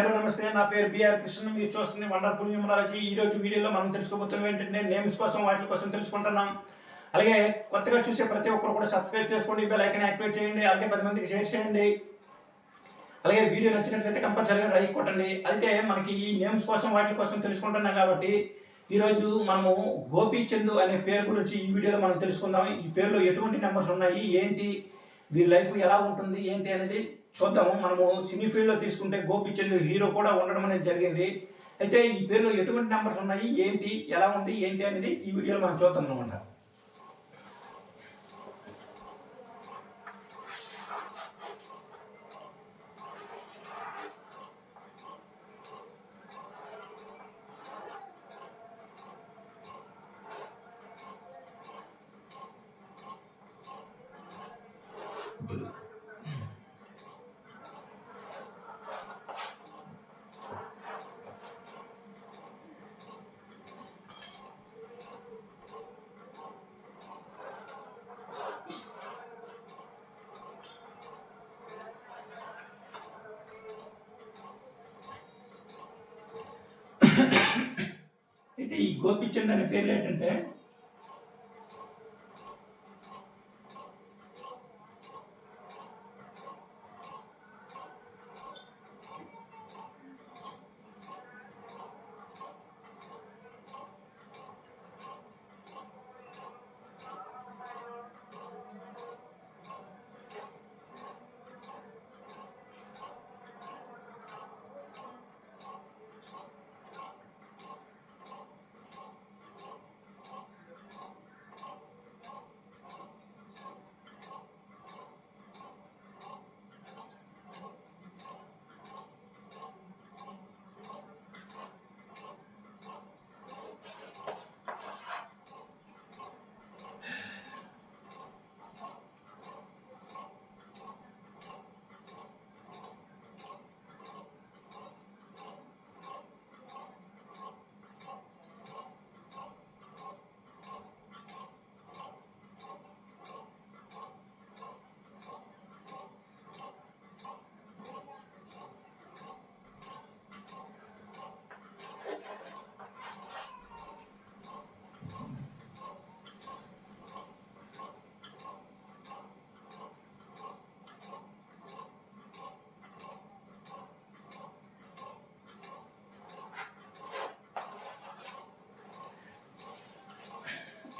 Hello నమస్తే. నా పేరు బిఆర్ కృష్ణ. మీరు చూస్తుంది వండర్ఫుల్ న్యూమరాలజీ ఈ రోజు వీడియోలో మనం తెలుసుకోబోతున్నాం ఏంటంటే నేమ్స్ కోసం వాటి కోసం తెలుసుకుంటున్నాం. అలాగే కొత్తగా చూసే ప్రతి ఒక్కరు కూడా సబ్స్క్రైబ్ చేసుకోండి బెల్ ఐకన్ యాక్టివేట్ చేయండి అలాగే పది మందికి షేర్ చేయండి. అలాగే వీడియో నచ్చినట్లయితే కంపల్సరీగా లైక్ కొట్టండి. అయితే మనకి ఈ నేమ్స్ కోసం వాటి కోసం తెలుసుకుంటున్నాం కాబట్టి ఈరోజు మనము గోపీచంద్ అనే పేరు గురించి ఈ వీడియోలో మనం తెలుసుకుందాం. ఈ పేరులో ఎటువంటి నెంబర్స్ ఉన్నాయి? ఏంటి? వీరి లైఫ్ ఎలా ఉంటుంది? ఏంటి అనేది చూద్దాము. మనము సినీ ఫీల్డ్లో తీసుకుంటే గోపీచంద్ హీరో కూడా ఉండడం అనేది జరిగింది. అయితే ఈ పేరులో ఎటువంటి నెంబర్స్ ఉన్నాయి? ఏంటి? ఎలా ఉంది? ఏంటి అనేది ఈ వీడియోలో మనం చూద్దాం అనమాట అయితే ఈ గోపిచంద్ అనే పేర్లు ఏంటంటే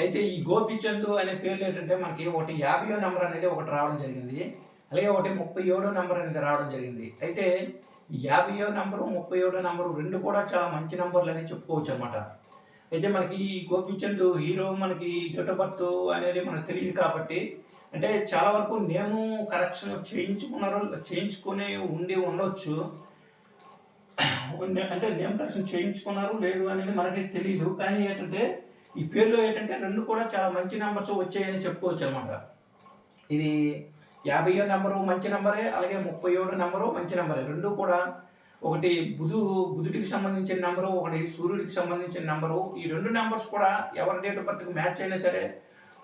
అయితే ఈ గోపిచంద్ అనే పేర్లు ఏంటంటే మనకి ఒకటి యాభైయో నెంబర్ అనేది ఒకటి రావడం జరిగింది. అలాగే ఒకటి ముప్పై ఏడో నెంబర్ అనేది రావడం జరిగింది. అయితే ఈ యాభైయో నెంబరు ముప్పై ఏడో నెంబరు రెండు కూడా చాలా మంచి నెంబర్లు అని చెప్పుకోవచ్చు అనమాట అయితే మనకి ఈ గోపిచంద్ హీరో మనకి డేట్ ఆఫ్ బర్త్ అనేది మనకు తెలియదు కాబట్టి అంటే చాలా వరకు నేను కరెక్షన్ చేయించుకున్నారు చేయించుకుని ఉండి ఉండొచ్చు. అంటే నేమ్ కరెక్షన్ చేయించుకున్నారు లేదు అనేది మనకి తెలియదు. కానీ ఏంటంటే ఈ పేర్లో ఏంటంటే రెండు కూడా చాలా మంచి నెంబర్స్ వచ్చాయని చెప్పుకోవచ్చు అనమాట. ఇది యాభైయో నెంబరు మంచి నెంబరే అలాగే ముప్పై ఏడు నెంబరు మంచి నెంబరే రెండు కూడా ఒకటి బుధు బుధుడికి సంబంధించిన నెంబరు ఒకటి సూర్యుడికి సంబంధించిన నెంబరు ఈ రెండు నెంబర్స్ కూడా ఎవరి డేట్ ఆఫ్ బర్త్కి మ్యాచ్ అయినా సరే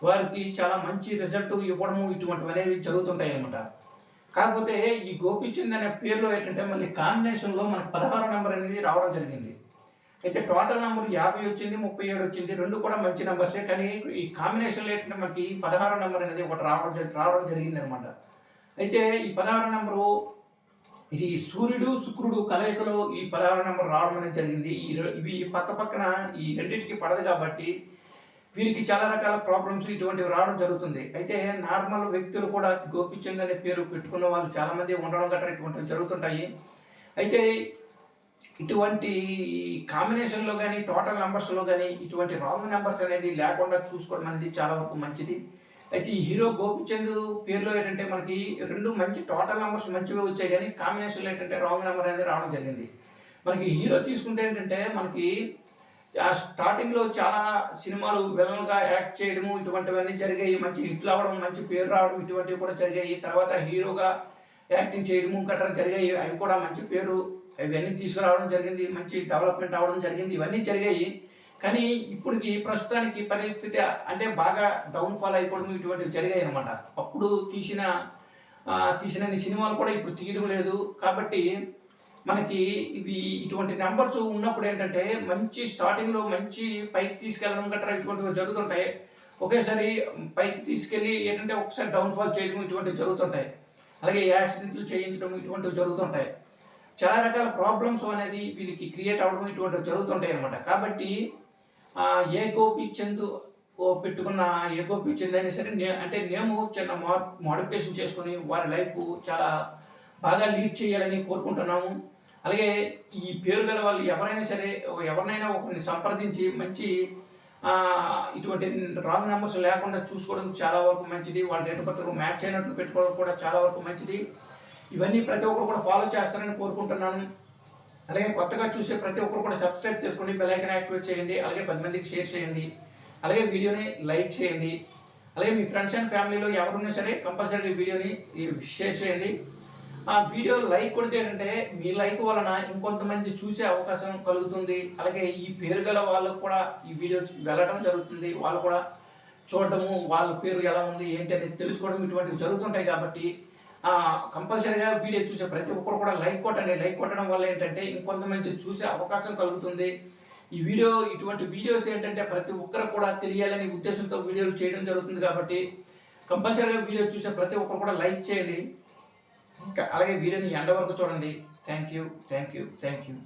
వారికి చాలా మంచి రిజల్ట్ ఇవ్వడము ఇటువంటివి అనేవి జరుగుతుంటాయి అనమాట. కాకపోతే ఈ గోపిచంద్ అనే పేరులో ఏంటంటే మళ్ళీ కాంబినేషన్లో మనకి పదహారు నెంబర్ అనేది రావడం జరిగింది. అయితే టోటల్ నెంబర్ యాభై వచ్చింది ముప్పై ఏడు వచ్చింది రెండు కూడా మంచి నెంబర్సే కానీ ఈ కాంబినేషన్లో ఏంటంటే మనకి పదహారు నెంబర్ అనేది ఒకటి రావడం రావడం జరిగింది అనమాట అయితే ఈ పదహారు నెంబరు ఇది సూర్యుడు శుక్రుడు కలయికలో ఈ పదహారు నెంబర్ రావడం అనేది జరిగింది. ఈ ఇవి పక్క పక్కన ఈ రెండింటికి పడదు కాబట్టి వీరికి చాలా రకాల ప్రాబ్లమ్స్ ఇటువంటివి రావడం జరుగుతుంది. అయితే నార్మల్ వ్యక్తులు కూడా గోపిచంద్ అనే పేరు పెట్టుకున్న వాళ్ళు చాలామంది ఉండడం గట్రా ఇటువంటివి జరుగుతుంటాయి. అయితే ఇటువంటి కాంబినేషన్లో కానీ టోటల్ నెంబర్స్లో కానీ ఇటువంటి రాంగ్ నెంబర్స్ అనేది లేకుండా చూసుకోవడం అనేది చాలా వరకు మంచిది. అయితే ఈ హీరో గోపిచంద్ పేరులో ఏంటంటే మనకి రెండు మంచి టోటల్ నెంబర్స్ మంచిగా వచ్చాయి కానీ కాంబినేషన్లో ఏంటంటే రాంగ్ నెంబర్ అనేది రావడం జరిగింది. మనకి హీరో తీసుకుంటే ఏంటంటే మనకి ఆ స్టార్టింగ్లో చాలా సినిమాలు విలన్గా యాక్ట్ చేయడము ఇటువంటివన్నీ జరిగాయి. మంచి హిట్లు అవ్వడం మంచి పేరు రావడం ఇటువంటివి కూడా జరిగాయి. తర్వాత హీరోగా యాక్టింగ్ చేయడము గట్రా జరిగాయి. అవి కూడా మంచి పేరు ఇవన్నీ తీసుకురావడం జరిగింది మంచి డెవలప్మెంట్ అవ్వడం జరిగింది ఇవన్నీ జరిగాయి. కానీ ఇప్పటికి ప్రస్తుతానికి పరిస్థితి అంటే బాగా డౌన్ఫాల్ అయిపోవడం ఇటువంటివి జరిగాయి అనమాట అప్పుడు తీసిన తీసిన సినిమాలు కూడా ఇప్పుడు తీయడం లేదు. కాబట్టి మనకి ఇవి ఇటువంటి నెంబర్స్ ఉన్నప్పుడు ఏంటంటే మంచి స్టార్టింగ్లో మంచి పైకి తీసుకెళ్ళడం గట్రా ఇటువంటివి జరుగుతుంటాయి. ఒకేసారి పైకి తీసుకెళ్ళి ఏంటంటే ఒకసారి డౌన్ఫాల్ చేయడం ఇటువంటివి జరుగుతుంటాయి. అలాగే యాక్సిడెంట్లు చేయించడం ఇటువంటివి జరుగుతుంటాయి. చాలా రకాల ప్రాబ్లమ్స్ అనేది వీళ్ళకి క్రియేట్ అవ్వడం ఇటువంటివి జరుగుతుంటాయి అనమాట కాబట్టి ఏ గోపి చందు ఓ పెట్టుకున్న ఏ గోపి చంద్ అయినా సరే అంటే మేము చిన్న మార్ మోడిఫికేషన్ చేసుకొని వారి లైఫ్ చాలా బాగా లీడ్ చేయాలని కోరుకుంటున్నాము. అలాగే ఈ పేరు గల వాళ్ళు ఎవరైనా సరే ఎవరినైనా ఒకరిని సంప్రదించి మంచి ఇటువంటి రాంగ్ నెంబర్స్ లేకుండా చూసుకోవడం చాలా వరకు మంచిది. వాళ్ళ డేట్ ఆఫ్ బర్త్ మ్యాచ్ అయినట్లు పెట్టుకోవడం కూడా చాలా వరకు మంచిది. ఇవన్నీ ప్రతి ఒక్కరు కూడా ఫాలో చేస్తారని కోరుకుంటున్నాను. అలాగే కొత్తగా చూసే ప్రతి ఒక్కరు కూడా సబ్స్క్రైబ్ చేసుకోండి బెల్ యాక్టివేట్ చేయండి. అలాగే పది మందికి షేర్ చేయండి. అలాగే వీడియోని లైక్ చేయండి. అలాగే మీ ఫ్రెండ్స్ అండ్ ఫ్యామిలీలో ఎవరున్నా సరే కంపల్సరీ వీడియోని షేర్ చేయండి. ఆ వీడియో లైక్ కొడితే ఏంటంటే మీ లైక్ వలన ఇంకొంతమంది చూసే అవకాశం కలుగుతుంది. అలాగే ఈ పేరు గల వాళ్ళకు కూడా ఈ వీడియో వెళ్ళడం జరుగుతుంది. వాళ్ళు కూడా చూడటము వాళ్ళ పేరు ఎలా ఉంది ఏంటి అనేది తెలుసుకోవడం ఇటువంటివి జరుగుతుంటాయి కాబట్టి కంపల్సరీగా వీడియో చూసే ప్రతి ఒక్కరు కూడా లైక్ కొట్టండి. లైక్ కొట్టడం వల్ల ఏంటంటే ఇంకొంతమంది చూసే అవకాశం కలుగుతుంది. ఈ వీడియో ఇటువంటి వీడియోస్ ఏంటంటే ప్రతి ఒక్కరు కూడా తెలియాలనే ఉద్దేశంతో వీడియోలు చేయడం జరుగుతుంది కాబట్టి కంపల్సరీగా వీడియో చూసే ప్రతి ఒక్కరు కూడా లైక్ చేయండి. ఇంకా అలాగే వీడియోని ఎండ వరకు చూడండి. Thank you thank you thank you.